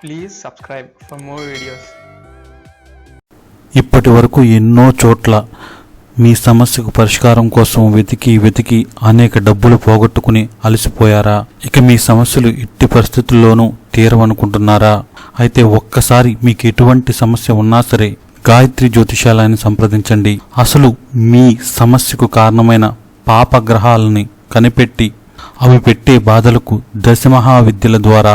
Please subscribe for more videos ఇప్పటి వరకు ఎన్నో చోట్ల మీ సమస్యకు పరిష్కారం కోసం వెతికి వెతికి అనేక డబ్బులు పోగొట్టుకుని అలసిపోయారా? ఇక మీ సమస్యలు ఎట్టి పరిస్థితుల్లోనూ తీరవనుకుంటున్నారా? అయితే ఒక్కసారి మీకు ఎటువంటి సమస్య ఉన్నా సరే గాయత్రి జ్యోతిషాలయాన్ని సంప్రదించండి. అసలు మీ సమస్యకు కారణమైన పాపగ్రహాలని కనిపెట్టి అవి పెట్టే బాధలకు దశమహా విద్యల ద్వారా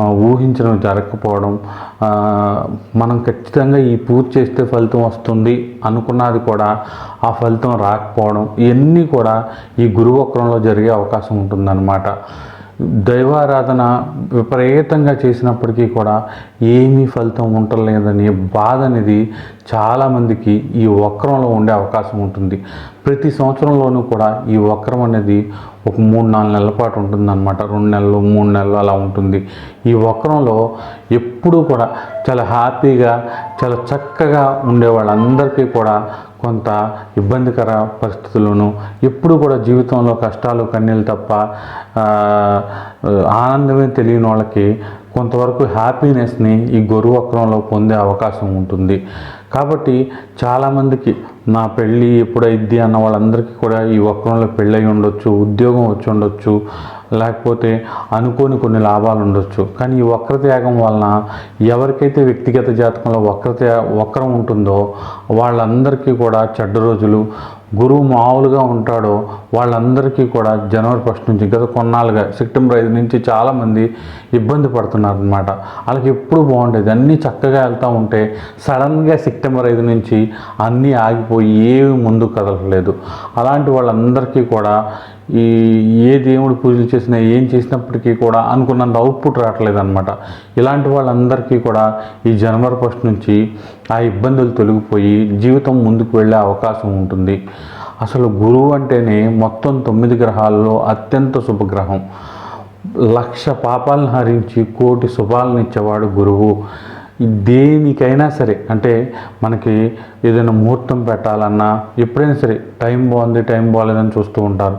ఊహించడం జరగకపోవడం మనం ఖచ్చితంగా ఈ పూజ చేస్తే ఫలితం వస్తుంది అనుకున్నది కూడా ఆ ఫలితం రాకపోవడం ఇవన్నీ కూడా ఈ గురువక్రంలో జరిగే అవకాశం ఉంటుందన్నమాట. దైవారాధన విపరీతంగా చేసినప్పటికీ కూడా ఏమీ ఫలితం ఉండలేదనే బాధ అనేది చాలామందికి ఈ వక్రంలో ఉండే అవకాశం ఉంటుంది. ప్రతి సంవత్సరంలోనూ కూడా ఈ వక్రం అనేది ఒక మూడు నాలుగు నెలల పాటు ఉంటుందన్నమాట. రెండు నెలలు మూడు నెలలు అలా ఉంటుంది. ఈ వక్రంలో ఎప్పుడూ కూడా చాలా హ్యాపీగా చాలా చక్కగా ఉండే వాళ్ళందరికీ కూడా కొంత ఇబ్బందికర పరిస్థితులను ఎప్పుడు కూడా జీవితంలో కష్టాలు కన్నీళ్ళు తప్ప ఆనందమే తెలియని వాళ్ళకి కొంతవరకు హ్యాపీనెస్ని ఈ గొరువు వక్రంలో పొందే అవకాశం ఉంటుంది. కాబట్టి చాలామందికి నా పెళ్ళి ఎప్పుడైద్ది అన్న వాళ్ళందరికీ కూడా ఈ వక్రంలో పెళ్ళి అయి ఉండొచ్చు ఉద్యోగం వచ్చి ఉండొచ్చు లేకపోతే అనుకోని కొన్ని లాభాలు ఉండొచ్చు. కానీ ఈ వక్ర త్యాగం వలన ఎవరికైతే వ్యక్తిగత జాతకంలో వక్ర వక్రం ఉంటుందో వాళ్ళందరికీ కూడా చెడ్డ రోజులు గురువు మామూలుగా ఉంటాడో వాళ్ళందరికీ కూడా జనవరి ఫస్ట్ నుంచి గత కొన్నాళ్ళుగా సెప్టెంబర్ ఐదు నుంచి చాలామంది ఇబ్బంది పడుతున్నారు అనమాట వాళ్ళకి ఎప్పుడు బాగుండేది. అన్నీ చక్కగా వెళ్తూ ఉంటే సడన్గా సెప్టెంబర్ ఐదు నుంచి అన్నీ ఆగిపోయి ఏవి ముందు కదలలేదు అలాంటి వాళ్ళందరికీ కూడా ఈ ఏ దేవుడు పూజలు చేసినా ఏం చేసినప్పటికీ కూడా అనుకున్నంత అవుట్పుట్ రావట్లేదు అనమాట ఇలాంటి వాళ్ళందరికీ కూడా ఈ జనవరి ఫస్ట్ నుంచి ఆ ఇబ్బందులు తొలగిపోయి జీవితం ముందుకు వెళ్ళే అవకాశం ఉంటుంది. అసలు గురువు అంటేనే మొత్తం తొమ్మిది గ్రహాల్లో అత్యంత శుభగ్రహం. లక్ష పాపాలను హరించి కోటి శుభాలను ఇచ్చేవాడు గురువు. దేనికైనా సరే అంటే మనకి ఏదైనా ముహూర్తం పెట్టాలన్నా ఎప్పుడైనా సరే టైం బాగుంది టైం బాగాలేదని చూస్తూ ఉంటారు.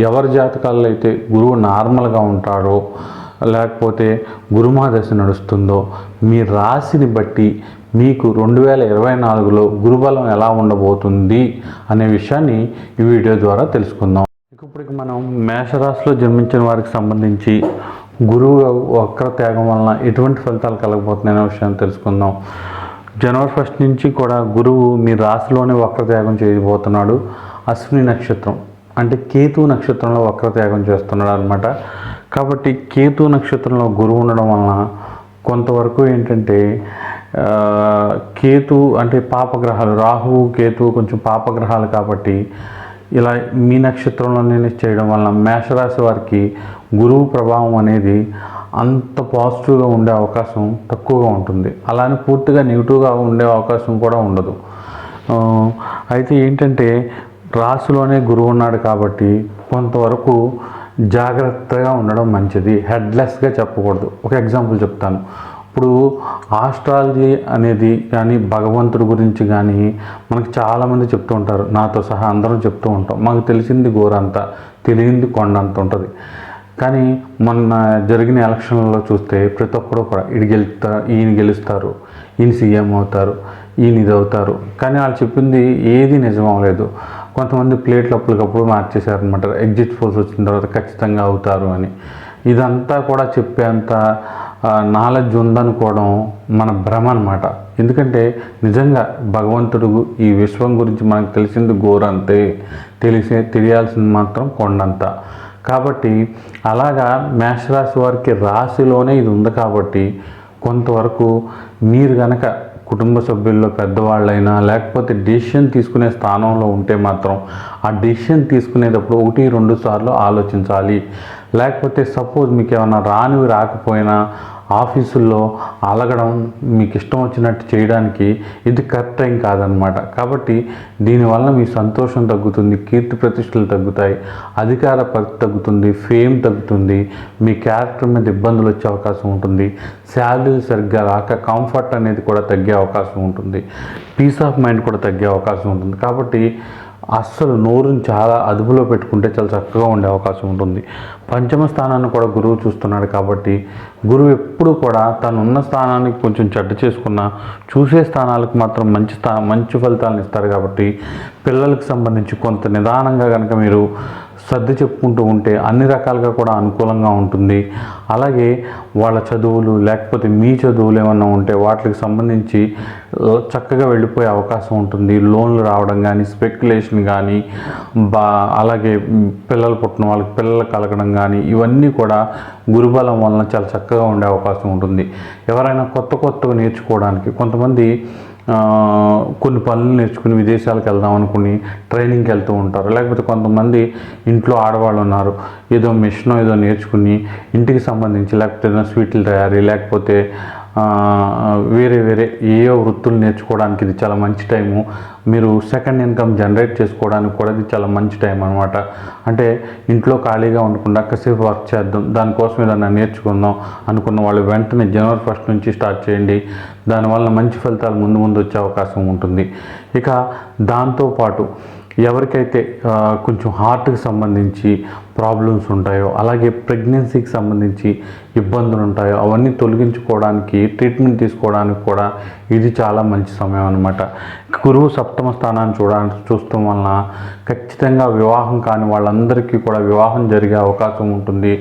ఎవరి జాతకాల్లో అయితే గురువు నార్మల్గా ఉంటాడో లేకపోతే గురుమహాదశ నడుస్తుందో మీ రాశిని బట్టి మీకు రెండు వేల ఇరవై నాలుగులో గురుబలం ఎలా ఉండబోతుంది అనే విషయాన్ని ఈ వీడియో ద్వారా తెలుసుకుందాం. ఇప్పటికి మనం మేషరాశిలో జన్మించిన వారికి సంబంధించి గురువు వక్ర త్యాగం వలన ఎటువంటి ఫలితాలు కలగబోతున్నాయనే విషయాన్ని తెలుసుకుందాం. జనవరి ఫస్ట్ నుంచి కూడా గురువు మీ రాశిలోనే వక్ర త్యాగం చేయబోతున్నాడు. అశ్విని నక్షత్రం. అంటే కేతు నక్షత్రంలో వక్రత్యాగం చేస్తున్నాడు అనమాట కాబట్టి కేతు నక్షత్రంలో గురువు ఉండడం వలన కొంతవరకు ఏంటంటే కేతు అంటే పాపగ్రహాలు రాహువు కేతు కొంచెం పాపగ్రహాలు కాబట్టి ఇలా మీ నక్షత్రంలోనే చేయడం వలన మేషరాశి వారికి గురువు ప్రభావం అనేది అంత పాజిటివ్గా ఉండే అవకాశం తక్కువగా ఉంటుంది. అలానే పూర్తిగా నెగిటివ్గా ఉండే అవకాశం కూడా ఉండదు. అయితే ఏంటంటే రాసులోనే గురువు ఉన్నాడు కాబట్టి కొంతవరకు జాగ్రత్తగా ఉండడం మంచిది. హెడ్లెస్గా చెప్పకూడదు. ఒక ఎగ్జాంపుల్ చెప్తాను. ఇప్పుడు ఆస్ట్రాలజీ అనేది కానీ భగవంతుడి గురించి కానీ మనకు చాలామంది చెప్తూ ఉంటారు. నాతో సహా అందరం చెప్తూ ఉంటాం. మాకు తెలిసింది గోరంతా తెలియంది కొండంత ఉంటుంది. కానీ మొన్న జరిగిన ఎలక్షన్లలో చూస్తే ప్రతి ఒక్కరు కూడా ఇది గెలుస్తా ఈయన గెలుస్తారు. ఈయన సీఎం అవుతారు ఈయన ఇది అవుతారు. కానీ వాళ్ళు చెప్పింది ఏది నిజం అవ్వలేదు కొంతమంది ప్లేట్లు అప్పటికప్పుడు మార్చేశారనమాట ఎగ్జిట్ పోల్స్ వచ్చిన తర్వాత ఖచ్చితంగా అవుతారు అని. ఇదంతా కూడా చెప్పేంత నాలెడ్జ్ ఉందనుకోవడం మన భ్రమ అనమాట ఎందుకంటే నిజంగా భగవంతుడు ఈ విశ్వం గురించి మనకు తెలిసింది గోరంతే తెలిసే తెలియాల్సింది మాత్రం కొండంత. కాబట్టి అలాగా మేషరాశి వారికి రాశిలోనే ఇది ఉంది కాబట్టి కొంతవరకు మీరు కనుక కుటుంబ సభ్యుల్లో పెద్దవాళ్ళైనా లేకపోతే డెసిషన్ తీసుకునే స్థానంలో ఉంటే మాత్రం ఆ డెసిషన్ తీసుకునేటప్పుడు ఒకటి రెండు సార్లు ఆలోచించాలి. లేకపోతే సపోజ్ మీకు ఏమైనా రానివి రాకపోయినా ఆఫీసుల్లో అలగడం మీకు ఇష్టం వచ్చినట్టు చేయడానికి ఇది కరెక్ట్ టైం కాదనమాట. కాబట్టి దీనివల్ల మీ సంతోషం తగ్గుతుంది కీర్తి ప్రతిష్టలు తగ్గుతాయి అధికార పరిధి తగ్గుతుంది ఫేమ్ తగ్గుతుంది మీ క్యారెక్టర్ మీద ఇబ్బందులు వచ్చే అవకాశం ఉంటుంది శాలరీలు సరిగ్గా రాక కంఫర్ట్ అనేది కూడా తగ్గే అవకాశం ఉంటుంది పీస్ ఆఫ్ మైండ్ కూడా తగ్గే అవకాశం ఉంటుంది. కాబట్టి అస్సలు నోరుని చాలా అదుపులో పెట్టుకుంటే చాలా చక్కగా ఉండే అవకాశం ఉంటుంది. పంచమ స్థానాన్ని కూడా గురువు చూస్తున్నాడు కాబట్టి గురువు ఎప్పుడు కూడా తను ఉన్న స్థానానికి కొంచెం చెడ్డ చేసుకున్న చూసే స్థానాలకు మాత్రం మంచి స్థా మంచి ఫలితాలను ఇస్తారు కాబట్టి పిల్లలకు సంబంధించి కొంత నిదానంగా కనుక మీరు సర్ది చెప్పుకుంటూ ఉంటే అన్ని రకాలుగా కూడా అనుకూలంగా ఉంటుంది. అలాగే వాళ్ళ చదువులు లేకపోతే మీ చదువులు ఏమన్నా ఉంటే వాటికి సంబంధించి చక్కగా వెళ్ళిపోయే అవకాశం ఉంటుంది. లోన్లు రావడం కానీ స్పెక్యులేషన్ కానీ బా అలాగే పిల్లలు పుట్టిన వాళ్ళకి పిల్లలు కలగడం కానీ ఇవన్నీ కూడా గురుబలం వలన చాలా చక్కగా ఉండే అవకాశం ఉంటుంది. ఎవరైనా కొత్త కొత్తగా నేర్చుకోవడానికి కొంతమంది కొన్ని పనులు నేర్చుకుని విదేశాలకు వెళ్దాం అనుకుని ట్రైనింగ్కి వెళ్తూ ఉంటారు. లేకపోతే కొంతమంది ఇంట్లో ఆడవాళ్ళు ఉన్నారు. ఏదో మిషన్ ఏదో నేర్చుకుని ఇంటికి సంబంధించి లేకపోతే ఏదైనా స్వీట్లు తయారీ లేకపోతే వేరే వేరే ఏయో వృత్తులు నేర్చుకోవడానికి ఇది చాలా మంచి టైము. మీరు సెకండ్ ఇన్కమ్ జనరేట్ చేసుకోవడానికి కూడా ఇది చాలా మంచి టైం అనమాట అంటే ఇంట్లో ఖాళీగా ఉండకుండా కాసేపు వర్క్ చేద్దాం దానికోసం ఏదైనా నేర్చుకుందాం అనుకున్న వాళ్ళు వెంటనే జనవరి ఫస్ట్ నుంచి స్టార్ట్ చేయండి. దానివల్ల మంచి ఫలితాలు ముందు ముందు వచ్చే అవకాశం ఉంటుంది. ఇక దాంతోపాటు ఎవరికైతే కొంచెం హార్ట్కి సంబంధించి ప్రాబ్లమ్స్ ఉంటాయో అలాగే ప్రెగ్నెన్సీకి సంబంధించి ఇబ్బందులు ఉంటాయో అవన్నీ తొలగించుకోవడానికి ట్రీట్మెంట్ తీసుకోవడానికి కూడా ఇది చాలా మంచి సమయం అనమాట గురువు సప్తమ స్థానాన్ని చూడడానికి చూస్తాం వలన ఖచ్చితంగా వివాహం కాని వాళ్ళందరికీ కూడా వివాహం జరిగే అవకాశం ఉంటుంది.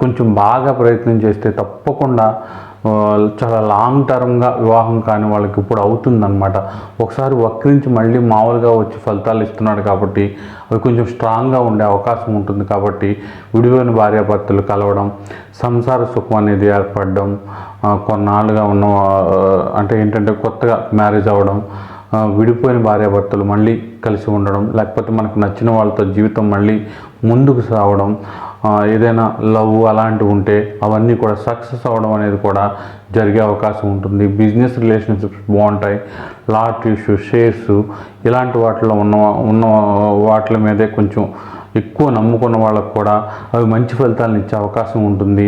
కొంచెం బాగా ప్రయత్నం చేస్తే తప్పకుండా చాలా లాంగ్ టర్మ్గా వివాహం కాని వాళ్ళకి ఇప్పుడు అవుతుందన్నమాట. ఒకసారి వక్రించి మళ్ళీ మామూలుగా వచ్చి ఫలితాలు ఇస్తున్నాడు కాబట్టి అవి కొంచెం స్ట్రాంగ్గా ఉండే అవకాశం ఉంటుంది కాబట్టి విడిపోయిన భార్యాభర్తలు కలవడం సంసార సుఖం అనేది ఏర్పడడం కొన్నాళ్ళుగా ఉన్న అంటే ఏంటంటే కొత్తగా మ్యారేజ్ అవ్వడం విడిపోయిన భార్యాభర్తలు మళ్ళీ కలిసి ఉండడం లేకపోతే మనకు నచ్చిన వాళ్ళతో జీవితం మళ్ళీ ముందుకు సాగడం ఏదైనా లవ్ అలాంటివి ఉంటే అవన్నీ కూడా సక్సెస్ అవ్వడం అనేది కూడా జరిగే అవకాశం ఉంటుంది. బిజినెస్ రిలేషన్షిప్స్ బాగుంటాయి. లాటరీస్ షేర్స్ ఇలాంటి వాటిలో ఉన్న ఉన్న వాటి మీదే కొంచెం ఎక్కువ నమ్ముకున్న వాళ్ళకు కూడా అవి మంచి ఫలితాలను ఇచ్చే అవకాశం ఉంటుంది.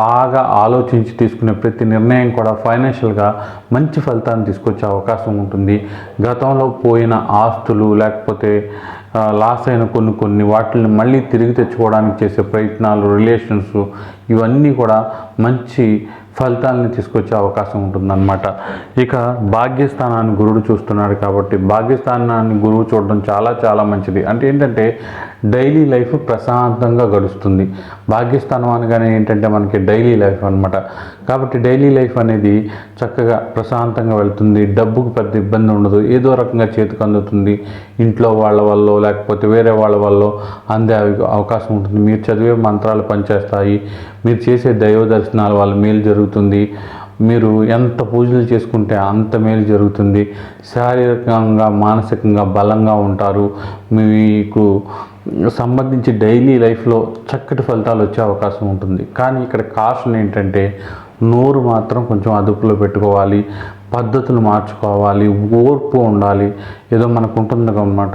బాగా ఆలోచించి తీసుకునే ప్రతి నిర్ణయం కూడా ఫైనాన్షియల్గా మంచి ఫలితాన్ని తీసుకొచ్చే అవకాశం ఉంటుంది. గతంలో పోయిన ఆస్తులు లేకపోతే లాస్ అయిన కొన్ని కొన్ని వాటిని మళ్ళీ తిరిగి తెచ్చుకోవడానికి చేసే ప్రయత్నాలు రిలేషన్స్ ఇవన్నీ కూడా మంచి ఫలితాలను తీసుకొచ్చే అవకాశం ఉంటుందన్నమాట. ఇక భాగ్యస్థానాన్ని గురుడు చూస్తున్నాడు కాబట్టి భాగ్యస్థానాన్ని గురువు చూడడం చాలా చాలా మంచిది. అంటే ఏంటంటే డైలీ లైఫ్ ప్రశాంతంగా గడుస్తుంది. భాగ్యస్థానం అనగానే ఏంటంటే మనకి డైలీ లైఫ్ అనమాట కాబట్టి డైలీ లైఫ్ అనేది చక్కగా ప్రశాంతంగా వెళ్తుంది. డబ్బుకు పెద్ద ఇబ్బంది ఉండదు. ఏదో రకంగా చేతికి అందుతుంది. ఇంట్లో వాళ్ళ వల్ల లేకపోతే వేరే వాళ్ళ వల్ల అందే అవకాశం ఉంటుంది. మీరు చదివే మంత్రాలు పనిచేస్తాయి. మీరు చేసే దైవ దర్శనాల వల్ల మేలు జరుగుతుంది. మీరు ఎంత పూజలు చేసుకుంటే అంత మేలు జరుగుతుంది. శారీరకంగా మానసికంగా బలంగా ఉంటారు. మీకు సంబంధించి డైలీ లైఫ్లో చక్కటి ఫలితాలు వచ్చే అవకాశం ఉంటుంది. కానీ ఇక్కడ కాషన్ ఏంటంటే నోరు మాత్రం కొంచెం అదుపులో పెట్టుకోవాలి పద్ధతులు మార్చుకోవాలి ఓర్పు ఉండాలి. ఏదో మనకు ఉంటుంది అనమాట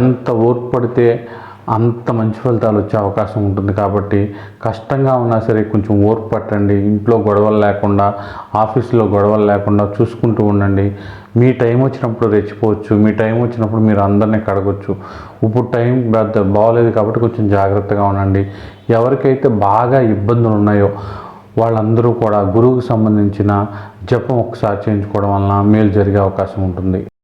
ఎంత ఓర్పు పడితే అంత మంచి ఫలితాలు వచ్చే అవకాశం ఉంటుంది కాబట్టి కష్టంగా ఉన్నా సరే కొంచెం ఓర్పు పట్టండి. ఇంట్లో గొడవలు లేకుండా ఆఫీస్లో గొడవలు లేకుండా చూసుకుంటూ ఉండండి. మీ టైం వచ్చినప్పుడు రెచ్చిపోవచ్చు. మీ టైం వచ్చినప్పుడు మీరు అందరినీ కడగొచ్చు. ఇప్పుడు టైం పెద్ద బాగోలేదు కాబట్టి కొంచెం జాగ్రత్తగా ఉండండి. ఎవరికైతే బాగా ఇబ్బందులు ఉన్నాయో వాళ్ళందరూ కూడా గురువుకు సంబంధించిన జపం ఒకసారి చేయించుకోవడం వలన మేలు జరిగే అవకాశం ఉంటుంది.